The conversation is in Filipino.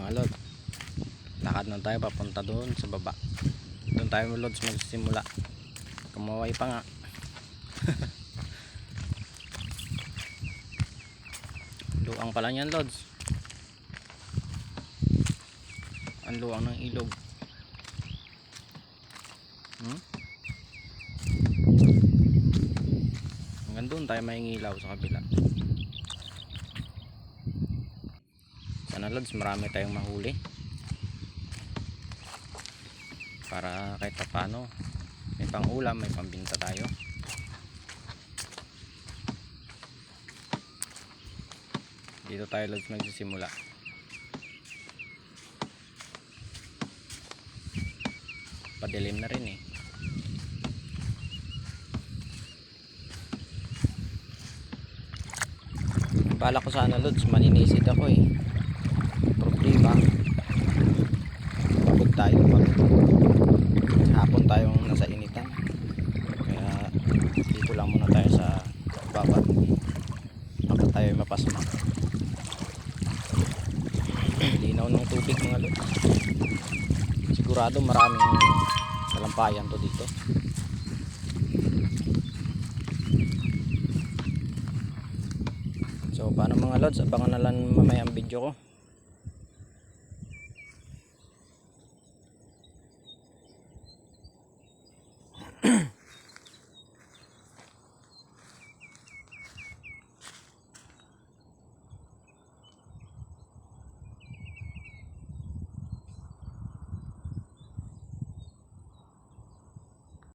mga lod lakad na tayo papunta doon sa baba. Doon tayo mga lods magsisimula. Kumaway pa nga. Luang pala yan lods. Ang luang ng ilog. Hmm? hanggang doon tayo mahingilaw sa kabila lods marami tayong mahuli. Para kahit pa paano may pang ulam may pambinta tayo. Dito tayo lods magsisimula. Padilim na rin eh. Bala ko sana lods maninisid ako eh tayo pagod hapon tayong nasa initan. Kaya dito lang muna tayo sa baba. Baka tayo mapasma. Linaw ng tubig mga lods. Sigurado maraming talampayan to dito. So paano mga lods? Abangan na lang mamaya ang video ko